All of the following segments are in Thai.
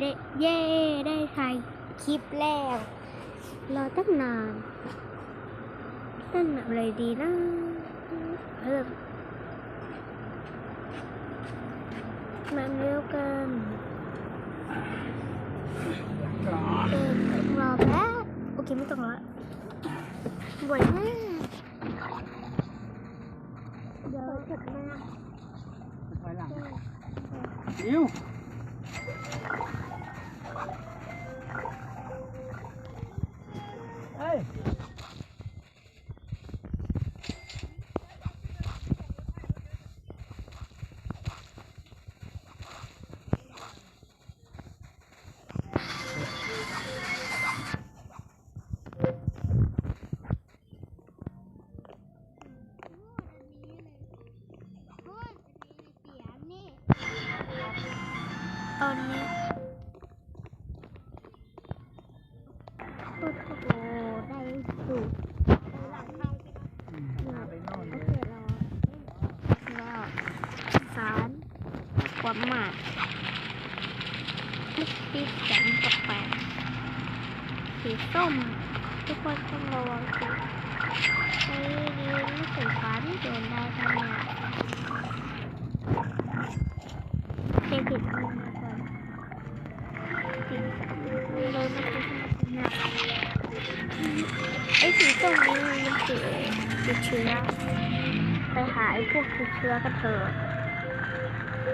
ได้เย่ได้ถ่ายคลิปแล้วรอตั้งนานเล่นอะไรดีนะเพิ่มมาเร็วกันเออรอแป๊บโอเคไม่ต้องรอละบ่อยมากเดี๋ยวจบมาถอยหลังอิว どうも。 ความายมุกปีแสงกับแปดสีส้ม ทุกคนต้องระวังสีใช้ดีไม่สีฟ้าที่โดนได้ทั้งเนี่ยผิดมาก่อนสีเลยมาคือที่หน้าไอ้สีส้มนี้มันติดติดเชื้อไปหาไอ้พวกติดเชื้อกันเถอะ ว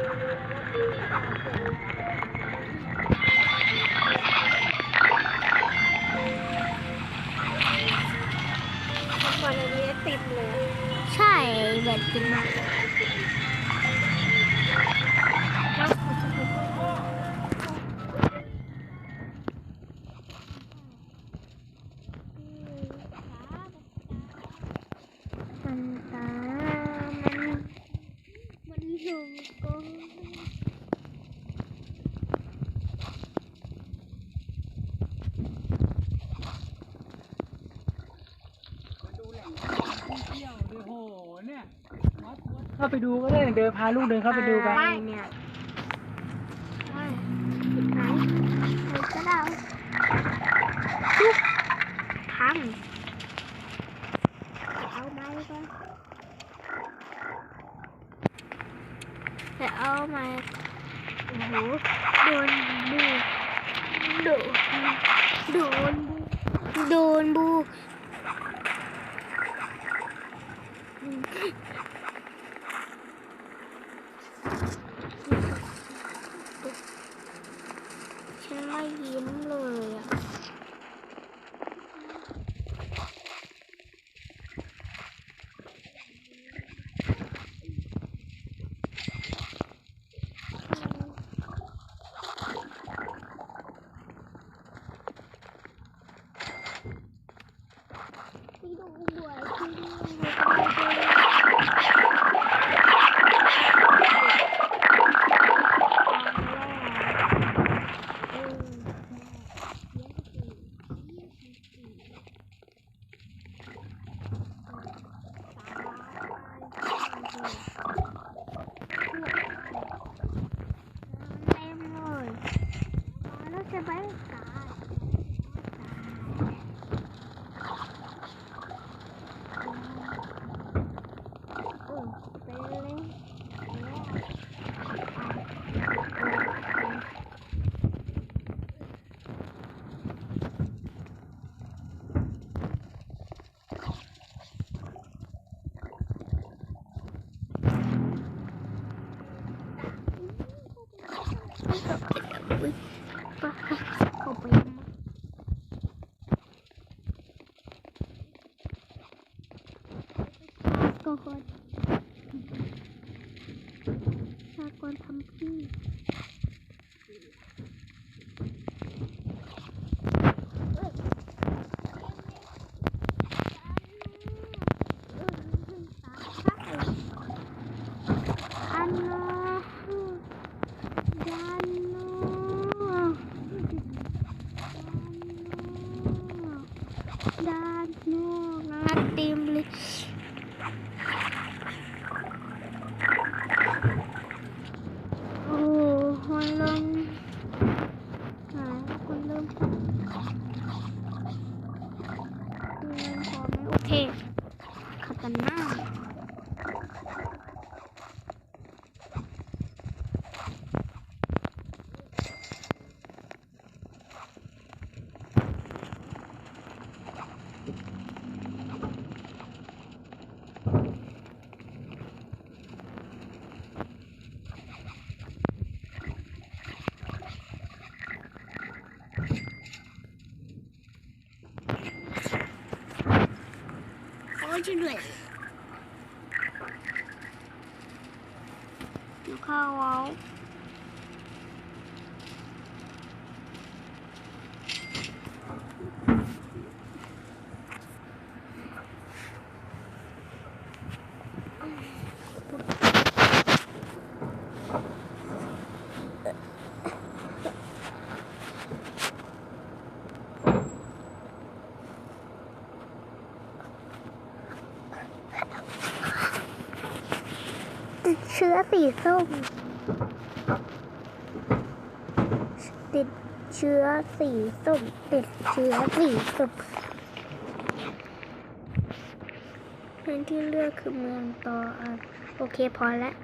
ันนี้ติดเลย ใช่แบบจริงมาก เข้าไปดูก็ได้เดินพาลูกเดินเข้าไปดูไปเนี่ยไปไหนไหนก็ได้ทุกทางเอาไม้ก่อนแต่เอาไม้โอ้โหโดนบูโดนโดนบูโดนบู ไม่ยิ้มเลยอะ ชาเข้าไปก็คนชากรทำพี่ ด้านนอกนะเต็มเลยโอ้คนลงหายคนเริ่มเดินขอไโอเค โอ้ยช่วยด้วยเดี๋ยวเข้าวเอาติดเชื้อสีส้ม ติดเชื้อสีส้ม ติดเชื้อสีส้มพื้นที่เลือกคือเมืองตออะโอเคพอแล้ว